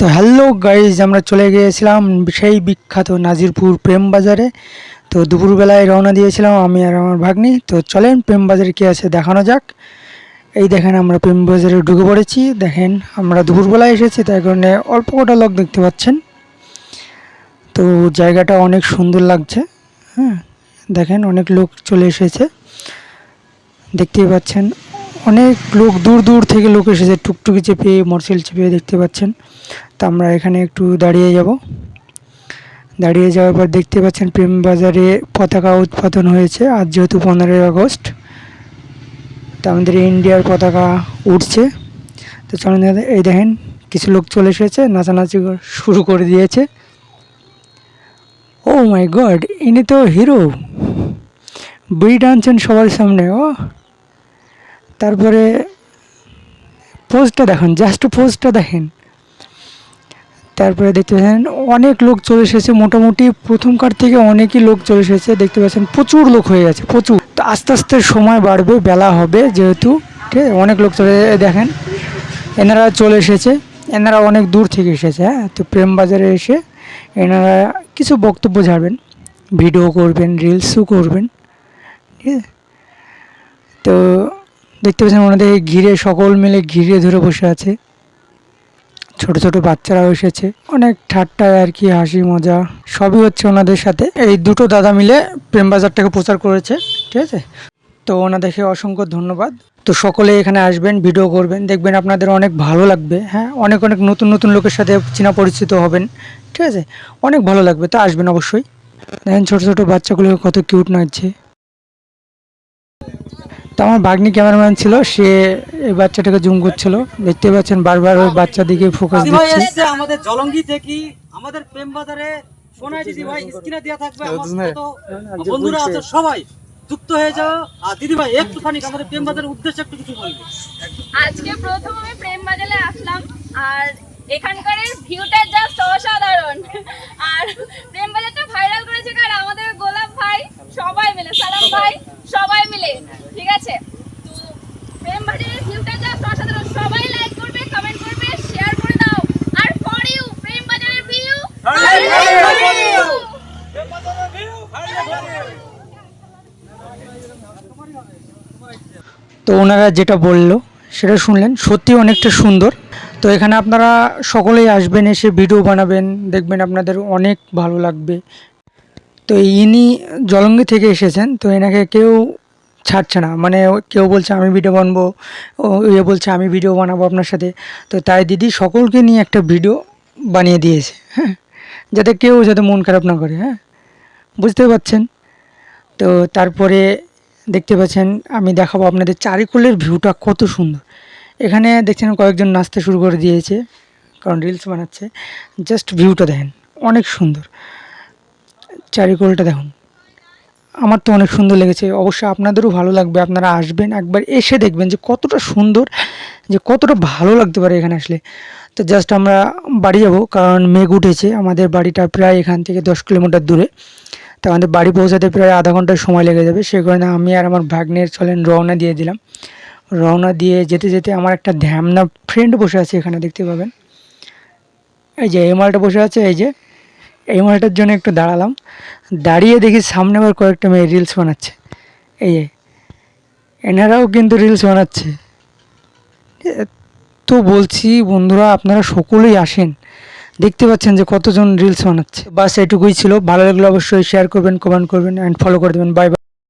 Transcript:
তো hello guys, আমরা চলে গিয়েছিলাম সেই বিখ্যাত নাজিরপুর প্রেম বাজারে। তো দুপুরবেলায় রওনা দিয়েছিলাম আমি আর আমার ভাগ্নি। তো চলেন প্রেম বাজারে কী আছে দেখানো যাক। এই দেখেন আমরা প্রেম বাজারে ঢুকে পড়েছি। দেখেন আমরা দুপুরবেলায় এসেছি তাই কারণে অল্প কটা লোক দেখতে পাচ্ছেন। তো জায়গাটা অনেক সুন্দর লাগছে হ্যাঁ। দেখেন অনেক লোক চলে এসেছে। দেখতেই পাচ্ছেন অনেক লোক দূর দূর থেকে লোক এসেছে, টুকটুকি চেপে মোটরসাইকেল চেপে দেখতে পাচ্ছেন। তো আমরা এখানে একটু দাঁড়িয়ে যাব। দাঁড়িয়ে যাওয়ার পর দেখতে পাচ্ছেন প্রেম বাজারে পতাকা উৎপাদন হয়েছে, আজ যেহেতু পনেরোই আগস্ট। তো আমাদের ইন্ডিয়ার পতাকা উঠছে। তো চলুন এই দেখেন কিছু লোক চলে এসেছে, নাচানাচি শুরু করে দিয়েছে। ও মাই গড ইনি তো হিরো বিড়ি টানছেন সবার সামনে ও তারপরে পোস্টটা দেখেন জাস্ট পোস্টটা দেখেন। তারপরে দেখতে পাচ্ছেন, অনেক লোক চলে এসেছে, মোটামুটি প্রথমকার থেকে অনেকই লোক চলে এসেছে, দেখতে পাচ্ছেন প্রচুর লোক হয়ে গেছে, প্রচুর। তো আস্তে আস্তে সময় বাড়বে, বেলা হবে যেহেতু, ঠিক আছে? অনেক লোক চলে দেখেন, এনারা চলে এসেছে, এনারা অনেক দূর থেকে এসেছে হ্যাঁ? তো প্রেম বাজারে এসে এনারা কিছু বক্তব্য ছাড়বেন ভিডিও করবেন রিলসও করবেন, ঠিক আছে? তো দেখতে পাচ্ছেন ওনাদের ঘিরে সকল মিলে ঘিরে ধরে বসে আছে। ছোট ছোট বাচ্চারাও এসেছে। অনেক ঠাট্টা আর কি, হাসি, মজা, সবই হচ্ছে ওনাদের সাথে। এই দুটো দাদা মিলে প্রেম বাজারটাকে প্রচার করেছে, ঠিক আছে? তো ওনাদেরকে অসংখ্য ধন্যবাদ। তো সকলে এখানে আসবেন, ভিডিও করবেন, দেখবেন আপনাদের অনেক ভালো লাগবে হ্যাঁ? অনেক অনেক নতুন নতুন লোকের সাথে চেনা পরিচিত হবেন, ঠিক আছে? অনেক ভালো লাগবে, তো আসবেন অবশ্যই। দেখেন ছোট ছোট বাচ্চাগুলোকে কত কিউট লাগছে তো আমার বাগনি ক্যামেরাম্যান ছিল সে এই বাচ্চাটাকে জুম করছিল। দেখতে পাচ্ছেন বারবার ওই বাচ্চা দিকে ফোকাস দিচ্ছে। আমাদের জলঙ্গি থেকে আমাদের প্রেম বাজারে সোনাই দিদি ভাই স্ক্রিনে দেওয়া থাকবে আমার তো বন্ধুরা আছে সবাই যুক্ত হয়ে যাও। আর দিদি ভাই একটুখানি আমাদের প্রেম বাজারের উদ্দেশ্যে একটু কিছু বলবে। আজকে প্রথম আমি প্রেম বাজারে আসলাম আর এখানকার ভিউটা জাস্ট অসাধারণ। আর প্রেম বাজারটা ভাইরাল করেছে কার আমাদের গোলাপ ভাই সবাই মিলে সালাম ভাই সবাই মিলে ঠিক আছে তো প্রেম বাজারের ভিউটা জাস্ট অসাধারণ সবাই লাইক করবে কমেন্ট করবে শেয়ার করে দাও আর ফর ইউ প্রেম বাজারের ভিউ তো ওনারা যেটা বলল, সেটা শুনলেন। সত্যি অনেকটা সুন্দর। তো এখানে আপনারা সকলেই আসবেন, এসে ভিডিও বানাবেন, দেখবেন আপনাদের অনেক ভালো লাগবে। তো ইনি জলঙ্গি থেকে এসেছেন, তো এনাকে কেউ ছাড়ছে না। মানে কেউ বলছে, আমি ভিডিও বানাবো। ইয়ে বলছে, আমি ভিডিও বানাবো আপনার সাথে। তো তাই দিদি সকলকে নিয়ে একটা ভিডিও বানিয়ে দিয়েছে হ্যাঁ? যাতে কেউ যাতে মন খারাপ না করে হ্যাঁ? বুঝতে পারছেন? তো তারপরে দেখতে পাচ্ছেন, আমি দেখাবো আপনাদের চারিকোলের ভিউটা কত সুন্দর। এখানে দেখছেন কয়েকজন নাচতে শুরু করে দিয়েছে, কারণ রিলস বানাচ্ছে। জাস্ট ভিউটা দেখেন, অনেক সুন্দর। চারিকোলটা দেখুন। আমার তো অনেক সুন্দর লেগেছে, অবশ্যই আপনাদেরও ভালো লাগবে, আপনারা আসবেন, একবার এসে দেখবেন যে কতটা সুন্দর, যে কতটা ভালো লাগতে পারে এখানে আসলে। তো জাস্ট আমরা বাড়ি যাব, কারণ মেঘ উঠেছে। আমাদের বাড়িটা প্রায় এখান থেকে দশ কিলোমিটার দূরে। তো আমাদের বাড়ি পৌঁছাতে প্রায় আধা ঘণ্টার সময় লেগে যাবে। সে কারণে আমি আর আমার ভাগ্নের চলেন রওনা দিয়ে দিলাম। রওনা দিয়ে যেতে যেতে আমার একটা ধ্যামনা ফ্রেন্ড বসে আছে এখানে, দেখতে পাবেন। এই যে এই মালটা বসে আছে, এই যে এই মালটার জন্য একটু দাঁড়ালাম। দাঁড়িয়ে দেখি সামনে আবার কয়েকটা মেয়ে রিলস বানাচ্ছে। এই যে, এনারাও কিন্তু রিলস বানাচ্ছে। তো বলছি, বন্ধুরা, আপনারা সকলেই আসেন। দেখতে পাচ্ছেন যে কতজন রিলস বানাচ্ছে। বাস এটুকুই ছিল। ভালো লাগলে অবশ্যই শেয়ার করবেন কমেন্ট করবেন অ্যান্ড ফলো করে দেবেন। Bye bye